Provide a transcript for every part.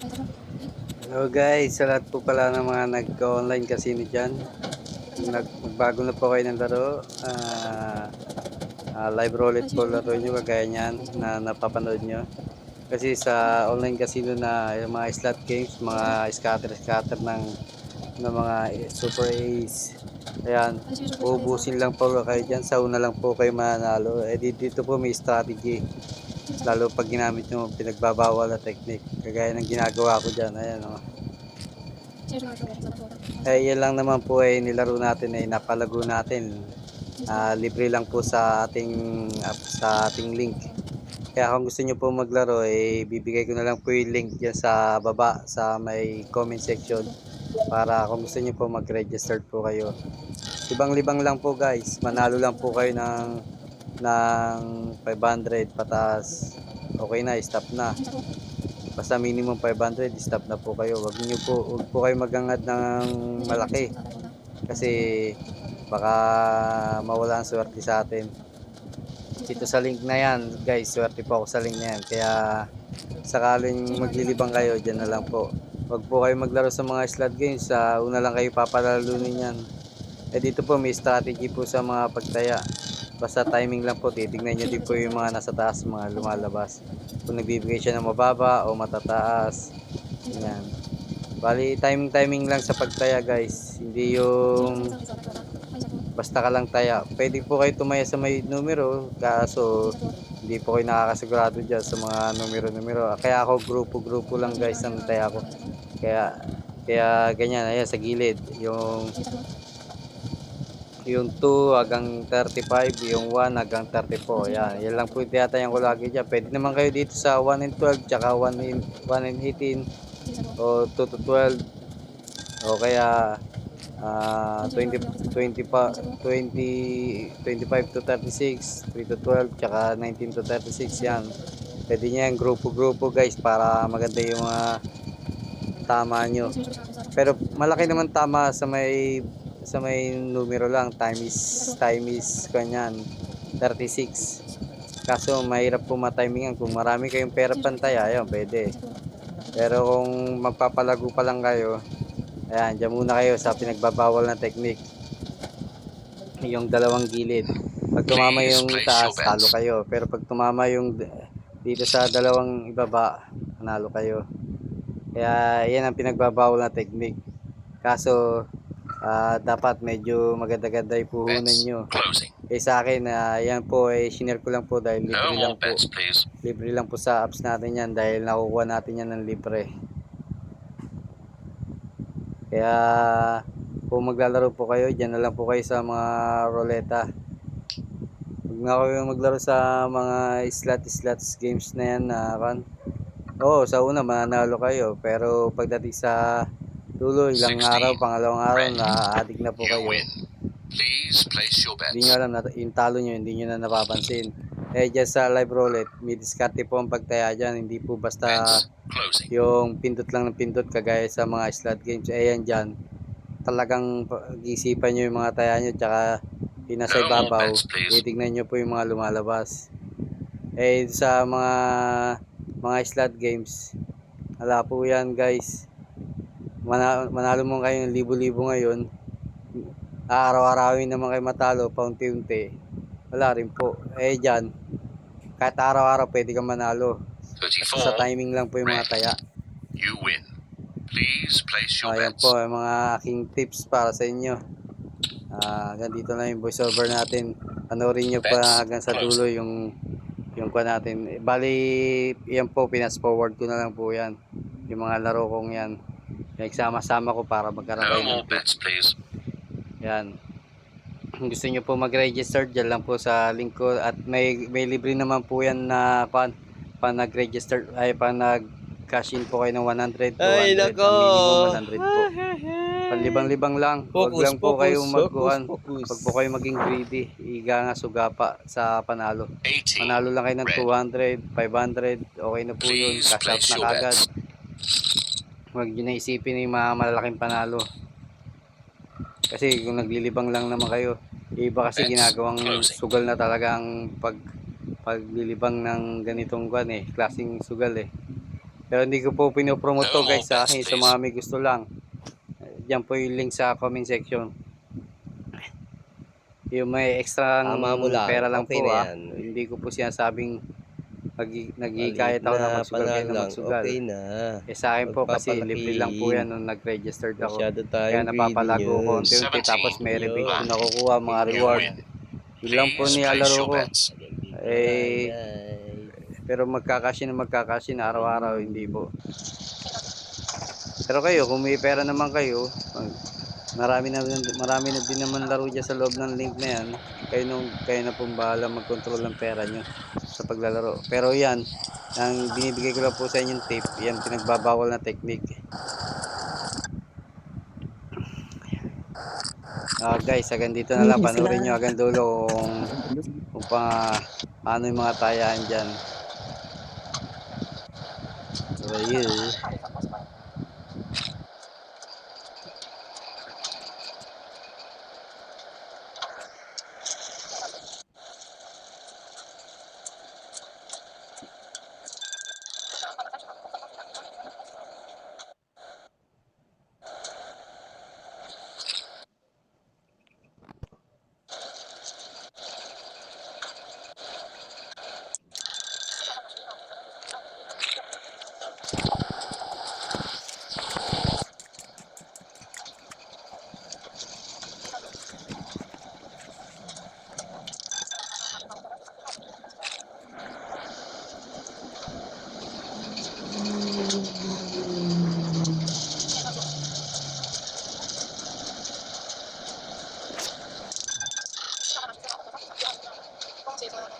Hello guys, sa po pala ng mga nag-online casino dyan. Nag magbago na po kayo ng laro. ah ah, live roulette po laro nyo kagaya nyan na napapanood nyo. Kasi sa online casino na yung mga slot games, mga scatter-scatter ng, ng mga super ace. Ayan, ubusin lang po kayo dyan. Sa una lang po kayo mananalo. Eh di- dito po may strategy. Lalo pag ginamit nyo pinagbabawal na technique. Kagaya ng ginagawa ko dyan. Ayan o. Eh, yan lang naman po ay nilaro natin ay napalago natin. Ah, libre lang po sa ating app, sa ating link. Kaya kung gusto niyo po maglaro, eh, bibigay ko na lang po yung link dyan sa baba, sa may comment section. Para kung gusto niyo po mag-register po kayo. Libang-libang lang po guys. Manalo lang po kayo ng ng 500 patas. Okay na, stop na. Basta minimum 500, stop na po kayo. Wag niyo po, wag po kayo magangad ng malaki kasi baka mawala ang swerte sa atin. Dito sa link na yan, guys, swerte po ako sa link na yan. Kaya sakaling maglilibang kayo, dyan na lang po. Wag po kayo maglaro sa mga slot games, sa una lang kayo papalalunin yan. Eh dito po may strategy po sa mga pagtaya. Basta timing lang po, titignan nyo din po yung mga nasa taas, mga lumalabas. Kung nagbibigay siya ng mababa o matataas. Yan. Bali, timing-timing lang sa pagtaya guys. Hindi yung basta ka lang taya. Pwede po kayo tumaya sa may numero, kaso hindi po kayo nakakasigurado dyan sa mga numero-numero. Kaya ako grupo-grupo lang guys ang taya ko. Kaya, kaya ganyan, ayan sa gilid. Yung yung 2 hanggang 35, yung 1 hanggang 34. Yan, yan lang po yung tinatayan ko lagi dyan. Pwede naman kayo dito sa 1 and 12, tsaka 1 and, 1 and 18, o 2 to 12, o kaya ah 20, 20 pa, 20, 25 to 36, 3 to 12, tsaka 19 to 36, yan. Pwede niya yung grupo-grupo guys para maganda yung mga tama nyo. Pero malaki naman tama sa may sa may numero lang time is time is kanyan 36 kaso mahirap po matimingan kung marami kayong pera pantay ayun pwede. Pero kung magpapalago pa lang kayo ayan dyan muna kayo sa pinagbabawal na technique. Yung dalawang gilid. Pag tumama yung taas talo kayo. Pero pag tumama yung dito sa dalawang ibaba panalo kayo. Kaya yan ang pinagbabawal na technique. Kaso ah, dapat medyo maganda-ganda yung puhunan Bets nyo. Eh sa akin, ah, yan po ay shinare ko lang po dahil libre No lang more po. bets, please. Libre lang po sa apps natin yan dahil nakukuha natin yan ng libre. Kaya kung maglalaro po kayo, dyan na lang po kayo sa mga roleta. Huwag na kayo maglaro sa mga slot-slots games na yan na kan. Oo, sa una mananalo kayo. Pero pagdating sa tuloy, ilang 60, araw, pangalawang araw, na-addict na po kayo. Please place your Hindi bets. nyo alam yung talo nyo, hindi nyo na napapansin. Eh, dyan sa live roulette, may diskarte po ang pagtaya dyan. Hindi po basta yung pindot lang ng pindot kagaya sa mga slot games. Eh, yan dyan. Talagang pag-isipan nyo yung mga taya nyo, tsaka yung nasa ibabaw, titignan nyo po yung mga lumalabas. Eh, sa mga mga slot games, wala po yan guys. Mana, manalo mo kayo ng libo-libo ngayon, araw-arawin naman kayo matalo, paunti-unti. Wala rin po. Eh, dyan, kahit araw-araw pwede kang manalo. Sa 34. timing lang po yung mga taya. You win. Please place your Ayan bets. po yung mga aking tips para sa inyo. Ah, hanggang dito na yung voiceover natin. Panoorin nyo pa hanggang sa dulo yung yung kwa natin. Bali, yan po, pinas forward ko na lang po yan. Yung mga laro kong yan. Nagsama-sama ko para magkaroon No kayo more ng bets, please. Yan. Kung gusto nyo po mag-register, dyan lang po sa link ko. At may, may libre naman po yan na pan, pa nag-register, ay pa nag-cash in po kayo ng 100, 200, Ay, nako. ang minimum 100 po. Panlibang-libang lang. Huwag Focus, lang po focus, kayo focus, magkuhan. Huwag po kayo maging greedy. Iga nga sugapa sa panalo. 18. Manalo lang kayo ng Red. 200, 500, okay na po yun. Please Cash out na bets. Huwag nyo na isipin yung mga malalaking panalo. Kasi kung naglilibang lang naman kayo, iba kasi ginagawang sugal na talaga ang pag paglilibang ng ganitong kwan eh, klaseng sugal eh. Pero hindi ko po pinopromote to guys sa more akin bets, sa mga may gusto lang. Diyan po yung link sa comment section. Yung may extra lang. pera lang Okay po na ah. yan. Hindi ko po sinasabing nag nagkikayat Maliit ako na magsugal kayo na magsugal. Okay na. Eh sa akin po kasi libre lang po yan nung nag-registered ako. Masyado tayo Kaya napapalago ko unti-unti tapos may rebate ko nakukuha mga reward. Yun lang po nilalaro ko. Eh, Pero magkakasin na magkakasin araw-araw, hindi po. Pero kayo, kung may pera naman kayo, marami na, marami na din naman laro dyan sa loob ng link na yan. Kayo, nung, kayo na pong bahala mag-control ng pera nyo sa paglalaro. Pero yan, ang binibigay ko lang po sa inyong tip, yan pinagbabawal na technique. Ah guys, hanggang dito na lang. Panoorin nyo hanggang dulo kung, kung pa, paano yung mga tayaan dyan. So, yun.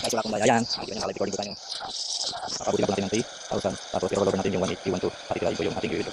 Guys, wala akong bayayan. Hindi ko na live recording ko tayo. Pakabuti lang po natin ng 3,000. Tapos over natin yung 181 to. Pati ko yung ating video.